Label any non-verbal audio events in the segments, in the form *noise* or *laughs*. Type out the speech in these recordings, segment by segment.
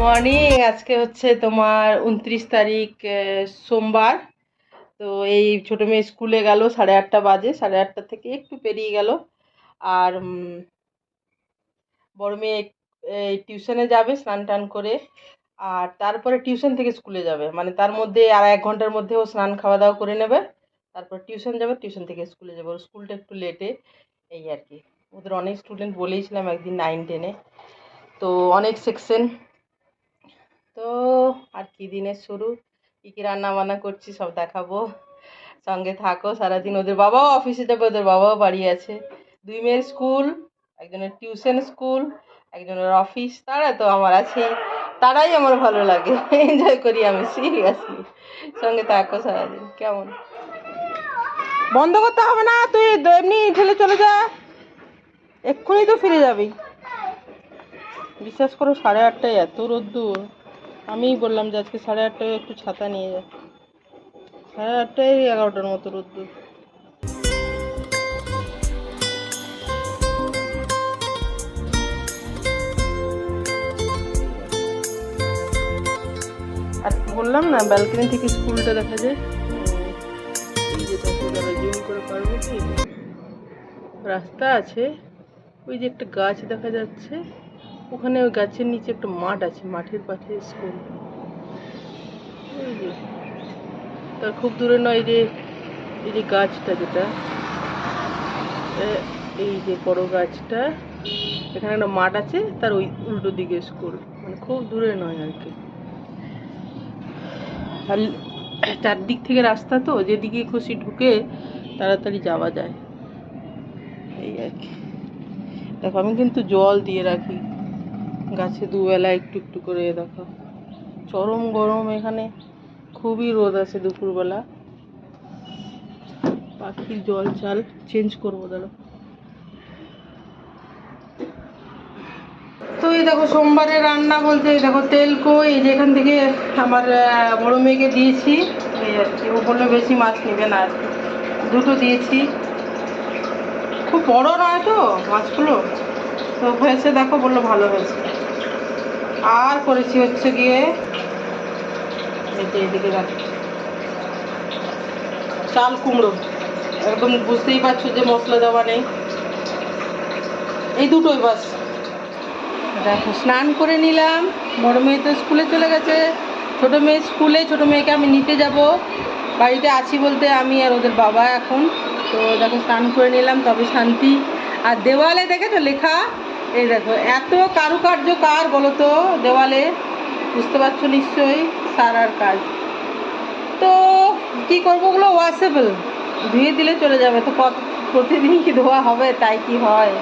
Morning আজকে হচ্ছে তোমার উনত্রিশ তারিখ সোমবার। তো এই ছোটো মেয়ে স্কুলে গেল সাড়ে আটটা বাজে, সাড়ে আটটা থেকে একটু পেরিয়ে গেল। আর বড় মেয়ে টিউশনে যাবে স্নান টান করে, আর তারপরে টিউশন থেকে স্কুলে যাবে। মানে তার মধ্যে আর এক ঘণ্টার মধ্যে ও স্নান খাওয়া দাওয়া করে নেবে। তারপর টিউশন যাবে, টিউশন থেকে স্কুলে যাবে। ওর স্কুলটা একটু লেটে এই আর কি। ওদের অনেক স্টুডেন্ট বলেইছিলাম একদিন নাইন টেনে তো অনেক সেকশন তো আর কি দিনের শুরু? কী কী রান্না বান্না করছি সব দেখাবো। সঙ্গে থাকো, সারাদিন ওদের বাবাও অফিসে যাবে, ওদের বাবাও বাড়ি আছে। দুই মেয়ের স্কুল একজনের টিউশন স্কুল একজনের অফিস তারা তো আমার আছে। তারাই আমার ভালো লাগে। এনজয় করি আমি সিরিয়াসলি সঙ্গে থাকো সারাদিন, কেমন? বন্ধ করতে হবে না, তুই এমনি ঠেলে চলে যা। এক্ষুনি তো ফিরে যাবি। বিশ্বাস করো সাড়ে আটটায় এত রোদ্দুর। আমিই বললাম যে আজকে সাড়ে আটটায় একটু ছাতা নিয়ে যা। সাড়ে আটটায় এগারোটার মতো রোদ্দুর। আর বললাম না ব্যালকনি থেকে স্কুলটা দেখা যায়। করে কি? রাস্তা আছে, ওই যে একটা গাছ দেখা যাচ্ছে। ওখানে ওই গাছের নিচে একটা মাঠ আছে, মাঠের পাশে স্কুল তার খুব দূরে নয় যে, এই যে গাছটা যেটা এই যে বড় গাছটা, এখানে একটা মাঠ আছে, তার ওই উল্টো দিকে স্কুল মানে খুব দূরে নয় আর কি। আর চারদিক থেকে রাস্তা তো, যেদিকে খুশি ঢুকে তাড়াতাড়ি যাওয়া যায়। এই আর কি। দেখো, আমি কিন্তু জল দিয়ে রাখি। গাছে দুবেলা একটু একটু করে দেখো। চরম গরম এখানে, খুবই রোদ আছে দুপুরবেলা। পাখির জল চাল চেঞ্জ করব দাঁড়ো তো এই দেখো, সোমবারে রান্না বলতে দেখো, তেল কই, এই যে এখান থেকে আমার বড় মেয়েকে দিয়েছি। ও বলল বেশি মাছ নেবে না দুটো দিয়েছি। খুব বড় নয় তো মাছগুলো। তো হয়েছে, দেখো, বলল ভালো হয়েছে। আর করেছি হচ্ছে গিয়ে এদিকে চাল কুমড়ো। একদম বুঝতেই পারছ যে মশলা দেওয়া নেই। এই দুটোই বাস। দেখো, স্নান করে নিলাম। বড় মেয়ে তো স্কুলে চলে গেছে। ছোটো মেয়ে স্কুলে, ছোটো মেয়েকে আমি নিতে যাব। বাড়িতে আছি বলতে আমি আর ওদের বাবা এখন। তো দেখো, স্নান করে নিলাম, তবে শান্তি। আর দেওয়ালে দেখেছ লেখা? এই দেখো, এত কারুকার্য কার বলো তো দেওয়ালে? বুঝতে পারছ নিশ্চয়ই? সারার কাজ। তো কি করব ওগুলো? ওয়াশেবল। ধুয়ে দিলে চলে যাবে। তো কত প্রতিদিন কি ধোয়া হবে? তাই কি হয়?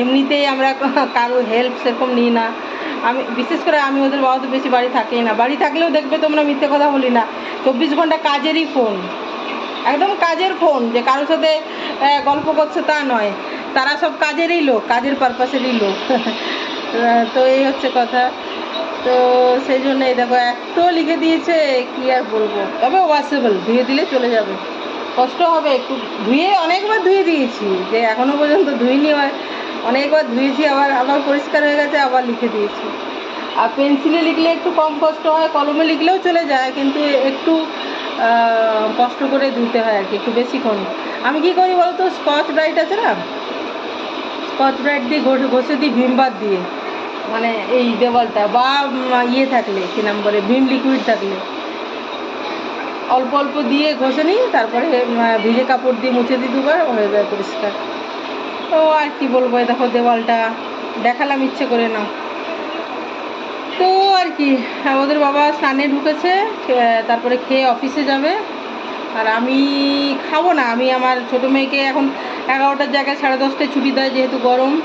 এমনিতেই আমরা কারও হেল্প সেরকম নিই না। আমি বিশেষ করে আমি ওদের বাবা তো বেশি বাড়ি থাকেই না। বাড়ি থাকলেও দেখবে তোমরা মিথ্যে কথা বলি না। চব্বিশ ঘণ্টা কাজেরই ফোন একদম কাজের ফোন যে কারোর সাথে গল্প করছে তা নয়। তারা সব কাজেরই লোক, কাজের পারপাসেরই লোক। *laughs* তো এই হচ্ছে কথা। তো সেই জন্য দেখো, এত লিখে দিয়েছে, কি আর বলব? তবে ওয়াশেবল ধুয়ে দিলে চলে যাবে। কষ্ট হবে একটু। ধুয়ে অনেকবার ধুয়ে দিয়েছি, যে এখনও পর্যন্ত ধুইনি অনেকবার ধুয়েছি, আবার আবার পরিষ্কার হয়ে গেছে, আবার লিখে দিয়েছি। আর পেন্সিলে লিখলে একটু কম কষ্ট হয়, কলমে লিখলেও চলে যায়, কিন্তু একটু কষ্ট করে ধুতে হয় আর কি, একটু বেশিক্ষণ। আমি কি করি বলতো? স্কচ ব্রাইট আছে না? স্কচ ব্রাইট দিয়ে ঘষে দিই ভিমবার দিয়ে। মানে এই দেওয়ালটা বা ইয়ে থাকলে, কী নাম বলে, ভিম লিকুইড থাকলে। অল্প অল্প দিয়ে ঘষে নিই, তারপরে ভিজে কাপড় দিয়ে মুছে দিই দুবার, হয়ে যায় পরিষ্কার। তো আর কি বলব দেখো দেওয়ালটা, দেখালাম ইচ্ছে করে না। তো আর কি ওদের বাবা স্নানে ঢুকেছে তারপরে খেয়ে অফিসে যাবে। আর আমি খাব না। আমি আমার ছোটো মেয়েকে এখন এগারোটার জায়গায় সাড়ে দশটায় ছুটি দেয় যেহেতু গরম।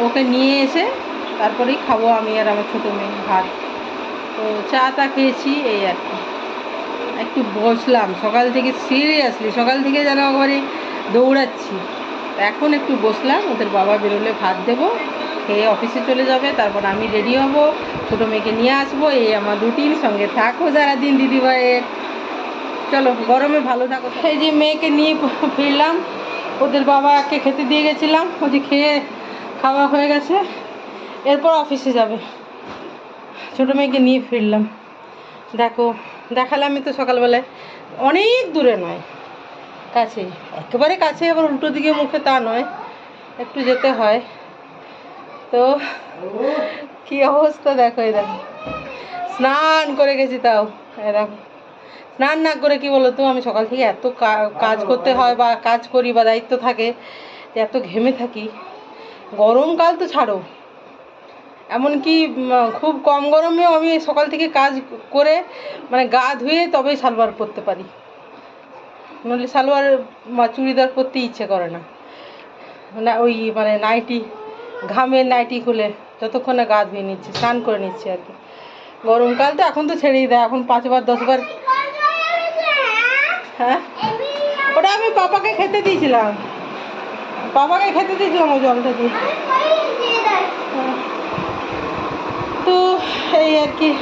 ওকে নিয়ে এসে তারপরেই খাব আমি আর আমার ছোটো মেয়ে ভাত। তো চা তা খেয়েছি, এই আর কি। একটু বসলাম। সকাল থেকে সিরিয়াসলি সকাল থেকে যেন একবারে দৌড়াচ্ছি। এখন একটু বসলাম, ওদের বাবা বেরোলে ভাত দেবো, খেয়ে অফিসে চলে যাবে, তারপর আমি রেডি হব, ছোটো মেয়েকে নিয়ে আসব, এই আমার রুটিন সঙ্গে থাকো যারা সারাদিন দিদিভাইয়ের। চলো, গরমে ভালো থাকো এই যে মেয়েকে নিয়ে ফিরলাম, ওদের বাবাকে খেতে দিয়ে গেছিলাম, ও যে খেয়ে খাওয়া হয়ে গেছে, এরপর অফিসে যাবে। ছোটো মেয়েকে নিয়ে ফিরলাম। দেখো দেখালাম আমি তো সকালবেলায়। অনেক দূরে নয় কাছে একেবারে কাছে আবার উল্টো দিকে মুখে তা নয়, একটু যেতে হয়। তো, কি অবস্থা দেখো এই দেখো। স্নান করে গেছি তাও, এই দেখো। স্নান না করে কি বলো তো আমি সকাল থেকে এত কাজ করতে হয় বা কাজ করি বা দায়িত্ব থাকে এত ঘেমে থাকি। গরমকাল তো ছাড়ো। এমনকি খুব কম গরমেও আমি সকাল থেকে কাজ করে মানে গা ধুয়ে তবেই সালোয়ার পরতে পারি। নইলে সালোয়ার চুড়িদার পরতে ইচ্ছে করে না। না, ওই মানে নাইটি, ঘামের নাইটি খুলে যতক্ষণ না গা ধুয়ে নিচ্ছে, স্নান করে নিচ্ছে আর কি। গরমকাল তো এখন তো ছেড়েই দেয়, এখন পাঁচবার দশবার হ্যাঁ? ওটা আমি পাপাকে খেতে দিয়েছিলাম। পাপাকে খেতে দিয়েছিলাম ওই জলটা দিয়ে। হ্যাঁ। তো এই আর কি।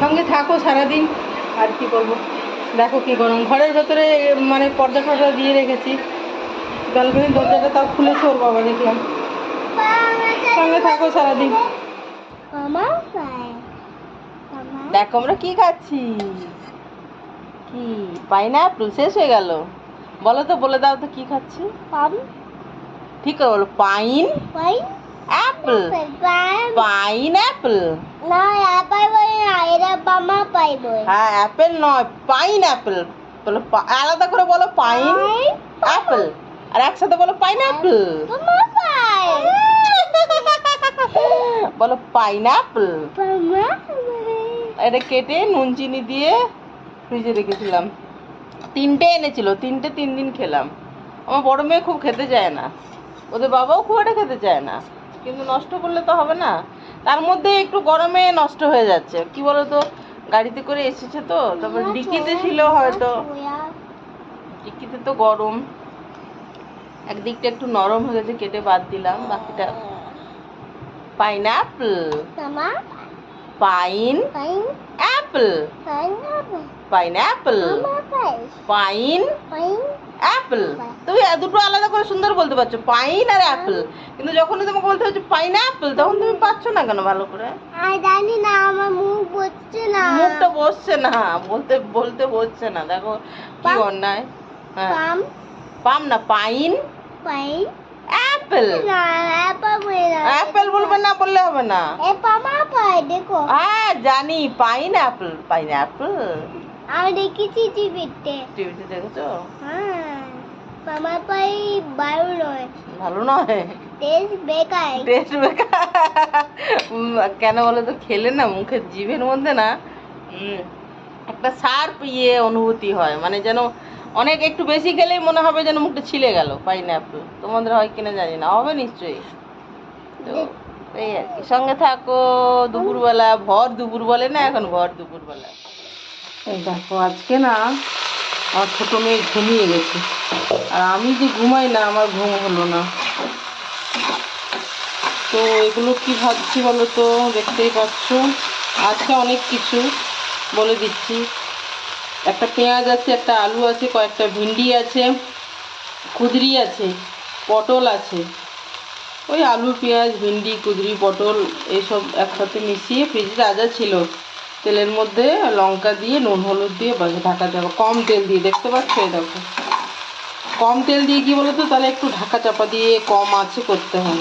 সঙ্গে থাকো সারাদিন। আর কি করব দেখো কি গরম। ঘরের ভেতরে মানে পর্দা ফর্দা দিয়ে রেখেছি। ব্যালকনির দরজাটা তাও খুলেছে ওর বাবা দেখলাম। সঙ্গে থাকো সারাদিন। দেখো আমরা কি খাচ্ছি। কি পাইনাপল শেষ হয়ে গেল? বলো তো বলে দাও তো কি খাচ্ছি? পাম। ঠিক করে বলো pine? Pie apple. Pine. Apple না আপাই বই না এরা মামা পাই বই হ্যাঁ অ্যাপেল নয় পাইন অ্যাপেল বলো আলাদা করে বলো পাইন অ্যাপেল। আর একসাথে বলো পাইন অ্যাপেল বলো পাইন অ্যাপেল এটা কেটে নুন চিনি দিয়ে ফ্রিজে রেখেছিলাম। তিনটে এনেছিল তিনটে তিন দিন খেলাম। আমার বড় মেয়ে খুব খেতে চায় না। ওদের বাবাও খুব একটা খেতে চায় না। কিন্তু নষ্ট করলে তো হবে না। তার মধ্যে একটু গরমে নষ্ট হয়ে যাচ্ছে। কি বলতো? গাড়িতে করে এসেছে তো তারপর ডিকিতে ছিল হয়তো। ডিকিতে তো গরম। একদিকটা একটু নরম হয়ে গেছে কেটে বাদ দিলাম বাকিটা পাইনাপল। মামা পাইন পাইনাপল মামা পাই পাইন পাই অ্যাপল তুমি দুটো আলাদা করে সুন্দর বলতে পারছ পাইন আর অ্যাপল কিন্তু যখনই তোমাকে বলতে হচ্ছে পাইন অ্যাপল তখন তুমি পাচ্ছ না কেন ভালো করে? আর জানি না আমার মুখ বসছে না। মুখটা বসছে না বলতে বলতে বসছে না। দেখো কি। অন্যায়। হ্যাঁ। পাম পাম না পাইন পাই অ্যাপল। অ্যাপেল বলবে না বললে হবে না। দেখো। হ্যাঁ জানি পাইন অ্যাপল পাইন অ্যাপল আমি দেখেছি টিভিতে। টিভিতে দেখেছ? হ্যাঁ মামা পাই বায়ু নয়। ভালো নয়? টেস্ট বেকার। টেস্ট কেন বলে তো খেলে না মুখের জিভের মধ্যে না একটা শার্প ইয়ে অনুভূতি হয়। মানে যেন অনেক একটু বেশি খেলেই মনে হবে যেন মুখটা ছিলে গেল পাইনাপল তোমাদের হয় কিনা জানি না, হবে নিশ্চয়ই। তো এই আর কি, সঙ্গে থাকো, দুপুরবেলা, ভর দুপুর বলে না, এখন ভর দুপুরবেলা এই দেখো, আজকে না আমার ছোটো মেয়ে ঘুমিয়ে গেছে। আর আমি যে ঘুমাই না, আমার ঘুম হলো না। তো এগুলো কি ভাবছি বলো তো, দেখতেই পাচ্ছ। আজকে অনেক কিছু বলে দিচ্ছি। একটা পেঁয়াজ আছে, একটা আলু আছে, কয়েকটা ভিন্ডি আছে, কুদরি আছে, পটল আছে। ওই আলু, পেঁয়াজ, ভিন্ডি, কুদরি, পটল এইসব একসাথে মিশিয়ে ফ্রিজে যা ছিল, তেলের মধ্যে লঙ্কা দিয়ে, নুন, হলুদ দিয়ে ঢাকাতে হবে কম তেল দিয়ে, দেখতে পাচ্ছ এই দেখো। কম তেল দিয়ে কি বলো তো তাহলে একটু ঢাকা চাপা দিয়ে কম আছে করতে হয়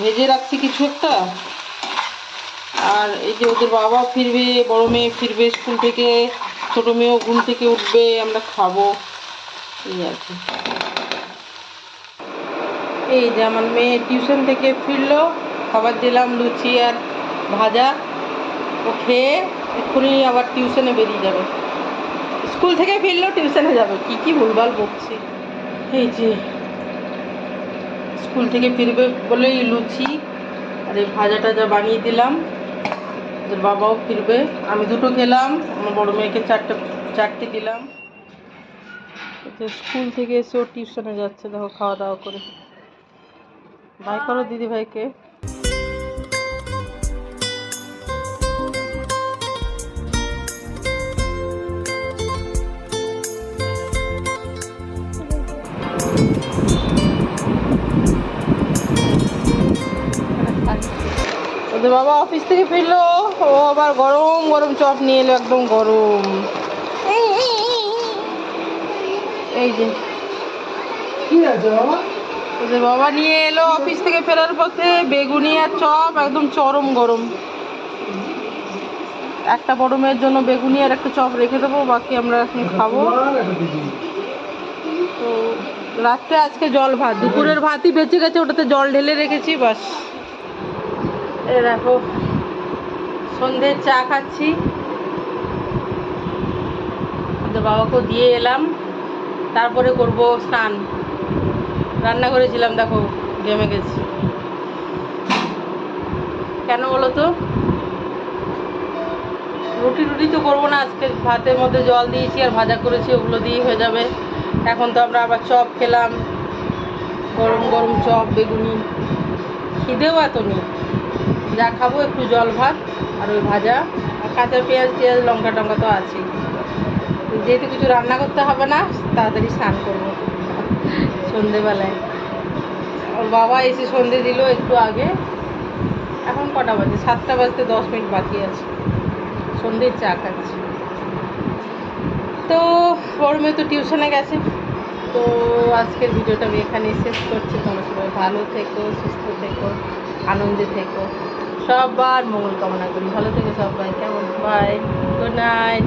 ভেজে রাখছি কিছু একটা? আর এই যে ওদের বাবা ফিরবে, বড় মেয়ে ফিরবে স্কুল থেকে, ছোট মেয়েও ঘুম থেকে উঠবে, আমরা খাব। এই আর কি। এই যে আমার মেয়ে টিউশন থেকে ফিরলো, খাবার দিলাম, লুচি আর ভাজা। ও খেয়ে এক্ষুনি আবার টিউশনে বেরিয়ে যাবে। স্কুল থেকে ফিরলেও টিউশনে যাবে, কি কি ভুলভাল বকছি। এই যে স্কুল থেকে ফিরবে বলেই লুচি আর এই ভাজা টাজা বানিয়ে দিলাম। ওদের বাবাও ফিরবে। আমি দুটো খেলাম, আমার বড়ো মেয়েকে চারটে চারটে দিলাম। স্কুল থেকে এসে ও টিউশনে যাচ্ছে, দেখো খাওয়া দাওয়া করে। বাই করো দিদি বাবা অফিস থেকে ফিরলো ও আবার গরম গরম চপ নিয়ে এলো একদম গরম। এই যে। কি আছে বাবা? ওদের বাবা নিয়ে এলো অফিস থেকে ফেরার পথে বেগুনি আর চপ একদম চরম গরম। একটা বড় মেয়ের জন্য বেগুনি আর একটা চপ রেখে দেবো বাকি আমরা এখন খাব। তো রাত্রে আজকে জল ভাত দুপুরের ভাতই বেঁচে গেছে ওটাতে জল ঢেলে রেখেছি বাস। এ দেখো সন্ধ্যের চা খাচ্ছি। বাবাকেও দিয়ে এলাম, তারপরে করব স্নান। রান্না করেছিলাম দেখো জমে গেছি। কেন বলো তো? রুটি রুটি তো করব না, আজকে ভাতের মধ্যে জল দিয়েছি আর ভাজা করেছি, ওগুলো দিয়েই হয়ে যাবে। এখন তো আমরা আবার চপ খেলাম, গরম গরম চপ, বেগুনি। খিদেও এত নেই। যা খাব, একটু জল ভাত আর ওই ভাজা। আর কাঁচা পেঁয়াজ, টেয়াজ, লঙ্কা টঙ্কা তো আছেই। যেহেতু কিছু রান্না করতে হবে না, তাড়াতাড়ি স্নান করব সন্ধেবেলায়। ওর বাবা এসে সন্ধে দিল একটু আগে। এখন কটা বাজে? সাতটা বাজতে দশ মিনিট বাকি আছে। সন্ধ্যের চা খাচ্ছি। তো বড় মেয়ে তো টিউশনে গেছে। তো আজকের ভিডিওটা আমি এখানে শেষ করছি। তোমার সবাই ভালো থেকো, সুস্থ থেকো, আনন্দে থেকো। সবার মঙ্গল কামনা করি। ভালো থেকে সবাই কেমন? Bye good night